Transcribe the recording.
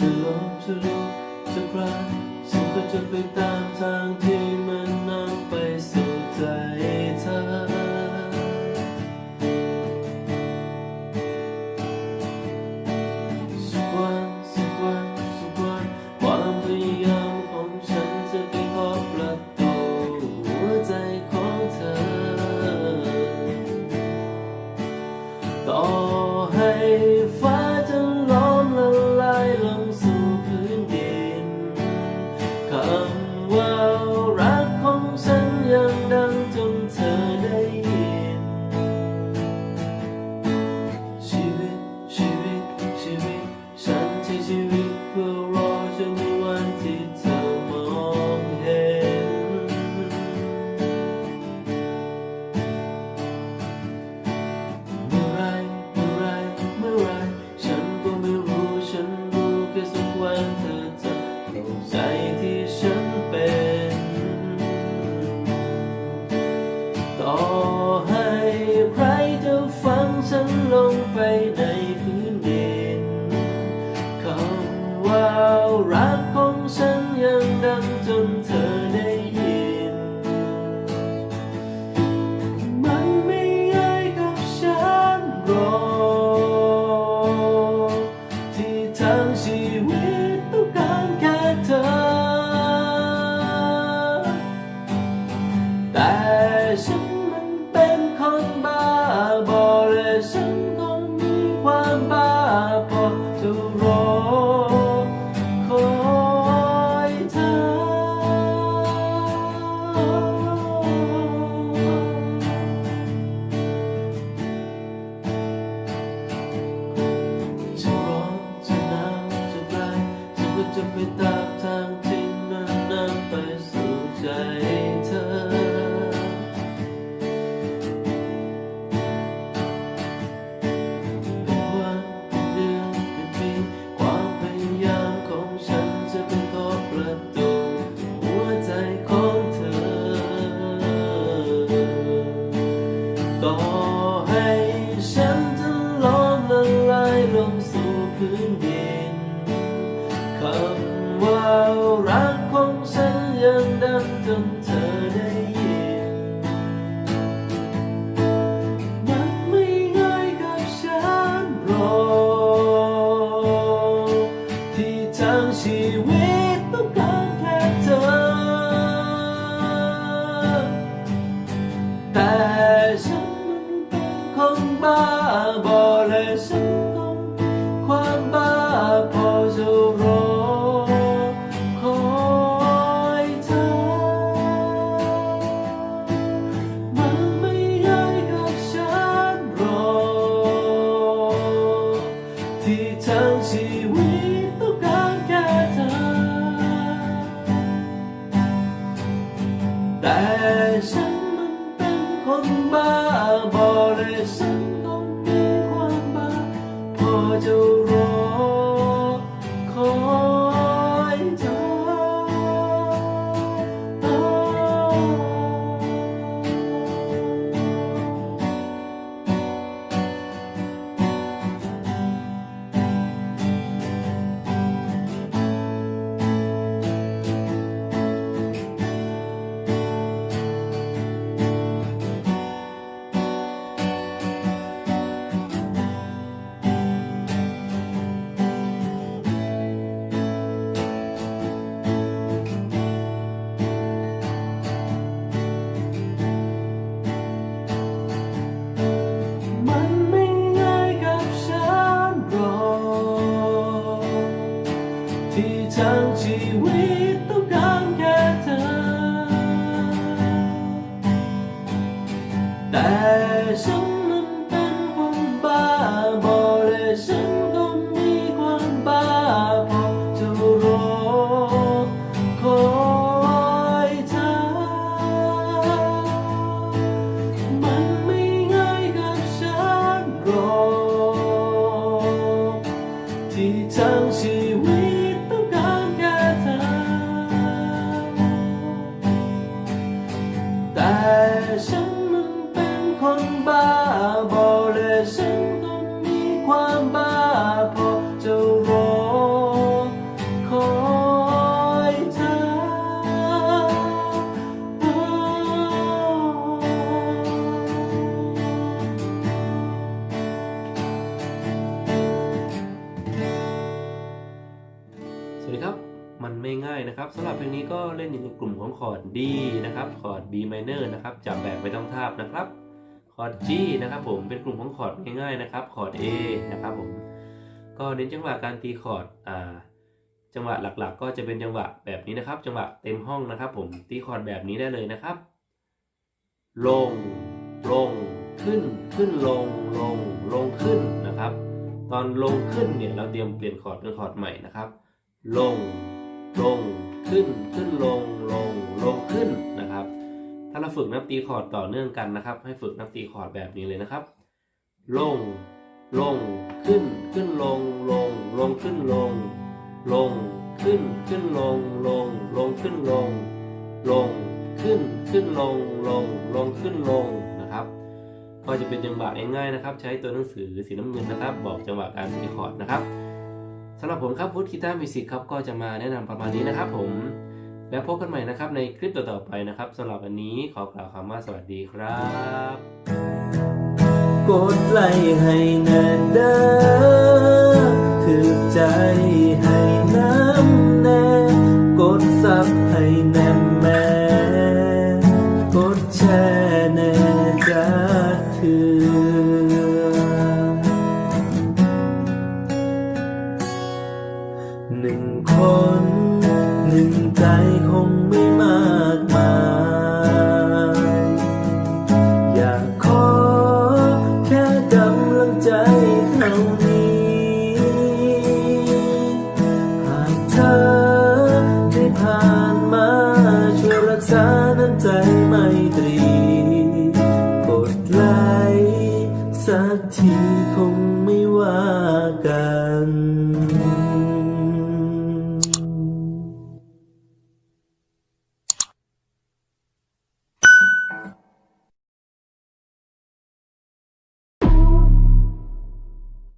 จะล้จะลุกจะคลานฉันก็จะไปตามทางที่มันนำไปสู่ใจเธอสักวันสักวันสักวันความพยายามของฉันจะไปขอประตูหัวใจของเธอต่อ เป็นคนบ้า บริสุทธิ์ความบ้าพอจะรอคอยเธอมันไม่ได้กับฉันรอ ที่ทั้งชีวิตต้องการแค่เธอ แต่ฉันมันเป็นคนบ้าบ่เลยฉัน adorable. Cause มันไม่ง่ายนะครับสำหรับเพลงนี้ก็เล่นอยู่ในกลุ่มของคอร์ด D นะครับ คอร์ด B minor นะครับจับแบบไม่ต้องทาบนะครับ คอร์ด G นะครับผมเป็นกลุ่มของคอร์ดง่ายๆนะครับ คอร์ด A นะครับผมก็เน้นจังหวะการตีคอร์ดอ่าจังหวะหลักๆ ก็จะเป็นจังหวะแบบนี้นะครับ จังหวะเต็มห้องนะครับ ผมตีคอร์ดแบบนี้ได้เลยนะครับ ลง ลง ขึ้น ขึ้นลง ลง ลงขึ้นนะครับ ตอนลงขึ้นเนี่ยเราเตรียมเปลี่ยนคอร์ดเป็นคอร์ดใหม่นะครับ ลง ขึ้นขึ้นลงลงลงขึ้นนะครับ ถ้าเราฝึกนับตีคอร์ดต่อเนื่องกันนะครับ ให้ฝึกนับตีคอร์ดแบบนี้เลยนะครับ ลงลงขึ้นขึ้นลงลงลงขึ้นลง ลงขึ้นขึ้นลงลงลงขึ้นลง ลงขึ้นขึ้นลงลงลงขึ้นลงนะครับ ก็จะเป็นจังหวะง่ายๆนะครับ ใช้ตัวหนังสือสีน้ำเงินนะครับ บอกจังหวะการตีคอร์ดนะครับ สำหรับผมครับฟุตกีตาร์มิวสิกครับก็จะมาแนะนำประมาณนี้นะครับผม แล้วพบกันใหม่นะครับในคลิปต่อๆไปนะครับสำหรับวันนี้ขอกล่าวคำว่าสวัสดีครับ กดไลค์ให้แน่เด้อถือใจให้ หนึ่งคน หนึ่งใจคงไม่มา